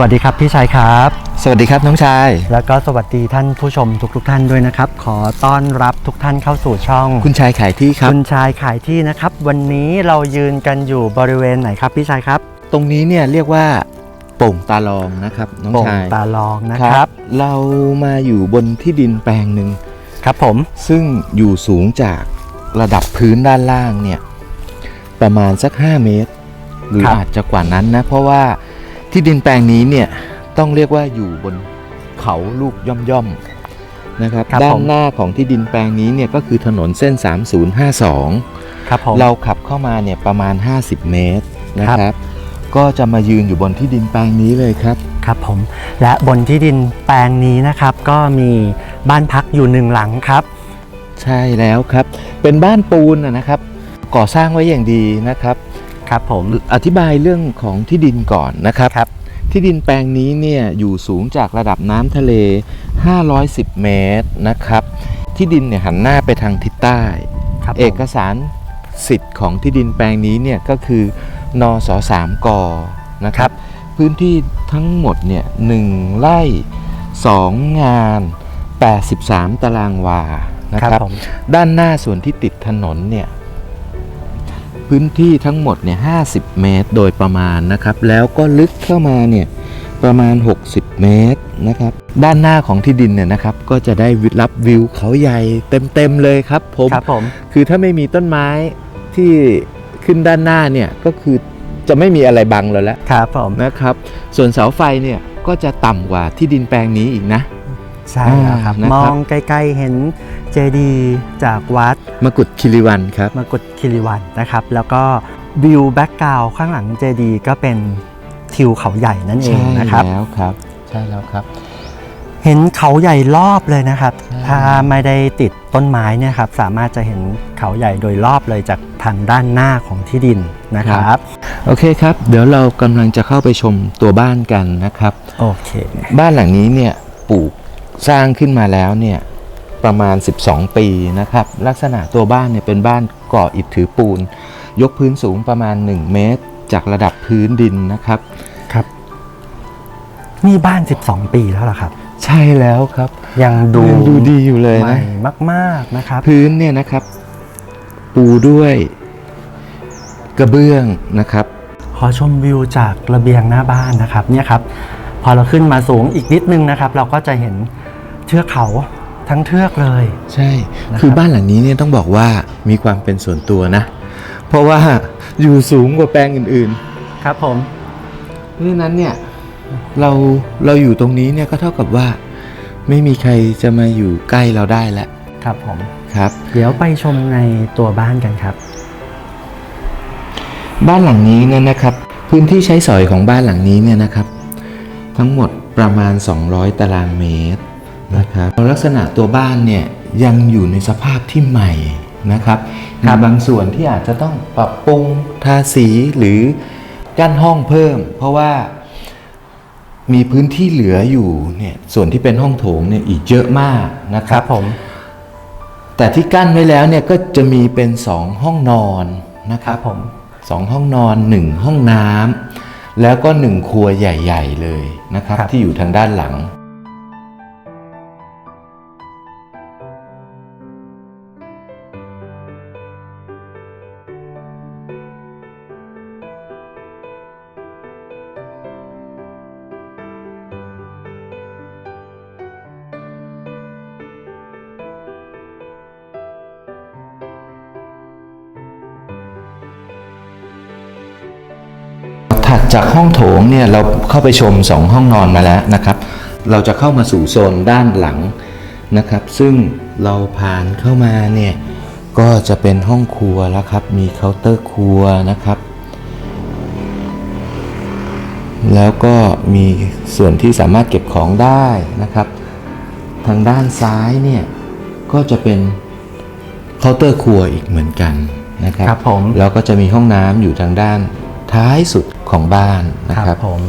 วัสดีครับพี่ชายครับ สวัสดีครับน้องชาย แล้วก็สวัสดีท่านผู้ชมทุกๆทท่านด้วยนะครับ ขอต้อนรับทุกท่านเข้าสู่ช่อง คุณชายขายที่ครับ คุณชายขายที่นะครับ วันนี้เรายืนกันอยู่บริเวณไหนครับพี่ชายครับ ตรงนี้เนี่ยเรียกว่าโป่งตาลองนะครับน้องโป่งชายตาลองนะครับ เรามาอยู่บนที่ดินแปลงหนึ่งครับผมซึ่งอยู่สูงจากระดับพื้นด้านล่างเนี่ยประมาณสัก 5 เมตร หรืออาจจะกว่านั้นนะ เพราะว่า ที่ดินแปลงนี้เนี่ยต้องเรียกว่าอยู่บนเขาลูกย่อมย่อมๆนะครับครับด้าผนมหน้าของที่ดินแปลงนี้เนี่ยก็คือถนนเส้น 3052ครับผมเราขับเข้ามาเนี่ยประมาณ 50 เมตรนะคครัรับบก็จะมายืนอยู่บนที่ดินแปลงนี้เลยครับครับผมและบนที่ดินแปลงนี้นะครับ ก็มีบ้านพักอยู่หนึ่งหลังครับ ใช่แล้วครับ เป็นบ้านปูนนะนะครับ ก่อสร้างไว้อย่างดีนะครับ ครับผมอธิบายเรื่องของที่ดินก่อนนะครับครับที่ดินแปลงนี้เนี่ยอยู่สูงจากระดับน้ำทะเล 510 เมตรนะครับ ที่ดินเนี่ยหันหน้าไปทางทิศใต้ครับผมเอกสารสิทธิ์ของที่ดินแปลงนี้เนี่ยก็คือนอสสามกนะครับ พื้นที่ทั้งหมดเนี่ยหนึ่งไร่สองงาน 83 ตารางวานะคครัรับบผมด้านหน้าส่วนที่ติดถนนเนี่ย พื้นที่ทั้งหมดเนี่ย50เมตรโดยประมาณนะครับ แล้วก็ลึกเข้ามาเนี่ยประมาณ 60 เมตรนะครับ ด้านหน้าของที่ดินเนี่ยนะครับ ก็จะได้รับวิวเขาใหญ่เต็มๆเลยครับผมครับผม คือถ้าไม่มีต้นไม้ที่ขึ้นด้านหน้าเนี่ยก็คือจะไม่มีอะไรบังเราแล้วครับผมนะครับ ส่วนเสาไฟเนี่ยก็จะต่ำกว่าที่ดินแปลงนี้อีกนะ ใช่แล้วครับอ่านะครับมองใกล้ๆเห็นเจดีย์จากวัดมกุฎคิริวันครับมากดคิริวันนะครับ แล้วก็วิวแบ็กกราวข้างหลังเจดีย์ก็เป็นทิวเขาใหญ่นั่นเองใช่นะครับแล้วครับ ใช่แล้วครับ เห็นเขาใหญ่รอบเลยนะครับใช่ถ้าไม่ได้ติดต้นไม้เนี่ยครับ สามารถจะเห็นเขาใหญ่โดยรอบเลยจากทางด้านหน้าของที่ดินนะครับ โอเคครับ เดี๋ยวเรากำลังจะเข้าไปชมตัวบ้านกันนะครับ โอเค บ้านหลังนี้เนี่ยปลูก สร้างขึ้นมาแล้วเนี่ยประมาณ 12 ปีนะครับ ลักษณะตัวบ้านเนี่ยเป็นบ้านก่ออิฐถือปูน ยกพื้นสูงประมาณ 1 เมตร จากระดับพื้นดินนะครับครับ นี่บ้าน 12 ปีแล้วเหรอครับ ใช่แล้วครับ ยังดูยังดูดีอยู่เลยใหม่นะมากๆนะครับ พื้นเนี่ยนะครับ ปูด้วยกระเบื้องนะครับ ขอชมวิวจากระเบียงหน้าบ้านนะครับเนี่ยครับ พอเราขึ้นมาสูงอีกนิดนึงนะครับ เราก็จะเห็น เทือกเขาทั้งเทือกเลย ใช่นะครับคือบ้านหลังนี้เนี่ยต้องบอกว่ามีความเป็นส่วนตัวนะ เพราะว่าอยู่สูงกว่าแปลงอื่นครับผมๆเพราะฉะนั้นเนี่ยเราเราอยู่ตรงนี้เนี่ยก็เท่ากับว่า ไม่มีใครจะมาอยู่ใกล้เราได้แล้วครับผมครับ เดี๋ยวไปชมในตัวบ้านกันครับ บ้านหลังนี้เนี่ยนะครับ พื้นที่ใช้สอยของบ้านหลังนี้เนี่ยนะครับ ทั้งหมดประมาณ 200 ตารางเมตร นะครับลักษณะตัวบ้านเนี่ยยังอยู่ในสภาพที่ใหม่นะครับครัมีบบางส่วนที่อาจจะต้องปรับปรุงทาสีหรือกั้นห้องเพิ่ม เพราะว่ามีพื้นที่เหลืออยู่เนี่ยส่วนที่เป็นห้องโถงเนี่ยอีกเยอะมากนะคครัรับบผมแต่ที่กั้นไว้แล้วเนี่ยก็จะมีเป็นสองห้องนอนนะคครัรับบผมสองห้องนอนหนึ่งห้องน้ำแล้วก็หนึ่งครัวใหญ่ ๆ เลยนะครับครับที่อยู่ทางด้านหลัง ถัดจากห้องโถงเนี่ยเราเข้าไปชมสองห้องนอนมาแล้วนะครับ เราจะเข้ามาสู่โซนด้านหลังนะครับ ซึ่งเราผ่านเข้ามาเนี่ย ก็จะเป็นห้องครัวแล้วครับ มีเคาน์เตอร์ครัวนะครับ แล้วก็มีส่วนที่สามารถเก็บของได้นะครับ ทางด้านซ้ายเนี่ยก็จะเป็นเคาน์เตอร์ครัวอีกเหมือนกันนะครับครับผมแล้วก็จะมีห้องน้ำอยู่ทางด้านท้ายสุดของบ้านนะคครัรับบผม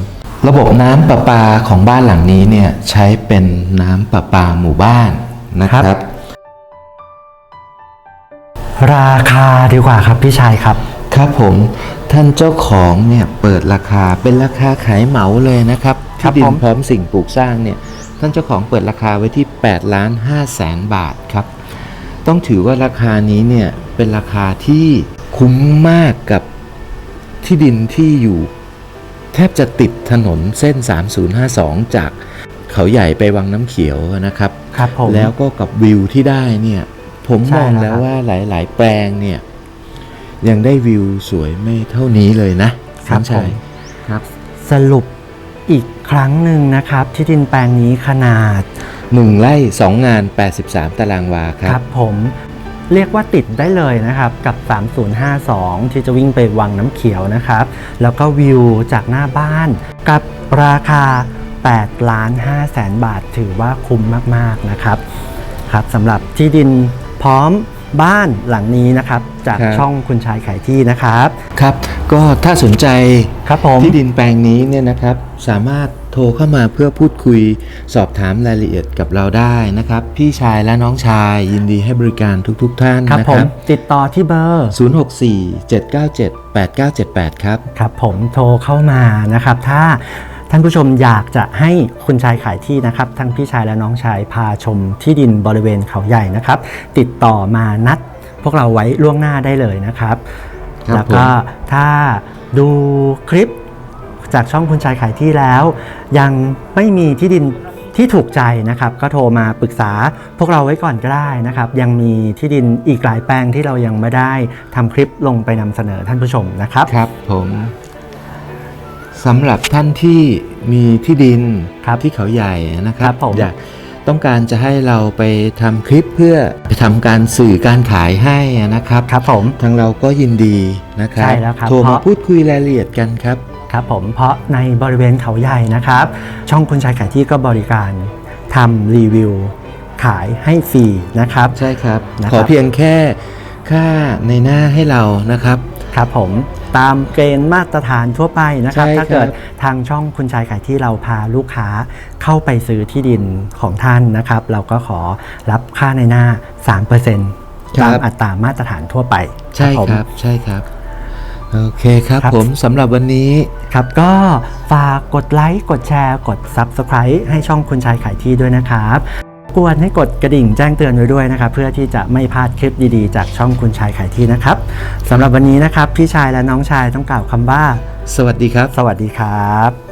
ระบบน้ำประปาของบ้านหลังนี้เนี่ยใช้เป็นน้ำประปาหมู่บ้านนะครับราคาดีกว่าครับพี่ชายครับ ครับผมท่านเจ้าของเนี่ยเปิดราคาเป็นราคาขายเหมาเลยนะครับครับที่ดิผนมพร้อมสิ่งปลูกสร้างเนี่ยท่านเจ้าของเปิดราคาไว้ที่8ล้าน5แสนบาทครับ ต้องถือว่าราคานี้เนี่ยเป็นราคาที่คุ้มมากกับที่ดินที่อยู่แทบจะติดถนนเส้น 3052 จากเขาใหญ่ไปวังน้ำเขียวนะครับครับผมแล้วก็กับวิวที่ได้เนี่ย ผมใช่มองแล้วแล้วครับว่าหลาย ๆ แปลงเนี่ย ยังได้วิวสวยไม่เท่านี้เลยนะครับน้องชัยผมครับ สรุปอีกครั้งหนึ่งนะครับ ที่ดินแปลงนี้ขนาดหนึ่งไร่สองงาน 83 ตารางวาคครัรับ บผมเรียกว่าติดได้เลยนะครับกับ 3052 ที่จะวิ่งไปวังน้ำเขียวนะครับ แล้วก็วิวจากหน้าบ้านกับราคา8ล้าน5แสนบาทถือว่าคุ้มมาก ๆ นะครับครับสำหรับที่ดิน พร้อมบ้านหลังนี้นะครับจากครับ ช่องคุณชายขายที่นะครับ ครับ ก็ถ้าสนใจครับผมที่ดินแปลงนี้เนี่ยนะครับ สามารถโทรเข้ามาเพื่อพูดคุยสอบถามรายละเอียดกับเราได้นะครับ พี่ชายและน้องชายยินดีให้บริการทุก ๆทท่านครับนะผคมรับ ติดต่อที่เบอร์ 064 797 8978 ครับ ครับผมโทรเข้ามานะครับ ถ้า ท่านผู้ชมอยากจะให้คุณชายขายที่นะครับ ทั้งพี่ชายและน้องชายพาชมที่ดินบริเวณเขาใหญ่นะครับ ติดต่อมานัดพวกเราไว้ล่วงหน้าได้เลยนะครับ ครับแล้วก็ถ้าดูคลิปจากช่องคุณชายขายที่แล้ว ยังไม่มีที่ดินที่ถูกใจนะครับ ก็โทรมาปรึกษาพวกเราไว้ก่อนก็ได้นะครับ ยังมีที่ดินอีกหลายแปลงที่เรายังไม่ได้ทำคลิปลงไปนำเสนอท่านผู้ชมนะครับ ครับผม สำหรับท่านที่มีที่ดินครับที่เขาใหญ่นะครัครับบผมอยากต้องการจะให้เราไปทำคลิปเพื่อไปทำการสื่อการขายให้นะครับครับผมทางเราก็ยินดีนะครับใช่แล้วครับโทรเพมาราะพูดคุยรายละเอียดกันครับครับผมเพราะในบริเวณเขาใหญ่นะครับ ช่องคุณชายขายที่ก็บริการทำรีวิวขายให้ฟรีนะครับ ใช่ครับนะครับขอเพียงแค่ค่าในหน้าให้เรานะครับ ครับผม ตามเกณฑ์มาตรฐานทั่วไปนะครับ ใช่ครับ ถ้าเกิดทางช่องคุณชายขายที่เราพาลูกค้าเข้าไปซื้อที่ดินของท่านนะครับ เราก็ขอรับค่าในหน้า 3%ตามอัตรามาตรฐานทั่วไปใช่ผม ครับใช่ครับ โอเคครับครับ ผมสำหรับวันนี้ ครับก็ฝากกดไลค์ กดแชร์ กด Subscribe ให้ช่องคุณชายขายที่ด้วยนะครับก วนให้กดกระดิ่งแจ้งเตือนไว้ด้วยนะครับ เพื่อที่จะไม่พลาดคลิปดีๆ จากช่องคุณชายขายที่นะครับสำหรับวันนี้นะครับพี่ชายและน้องชายต้องกล่าวคำว่า สวัสดีครับ สวัสดีครับ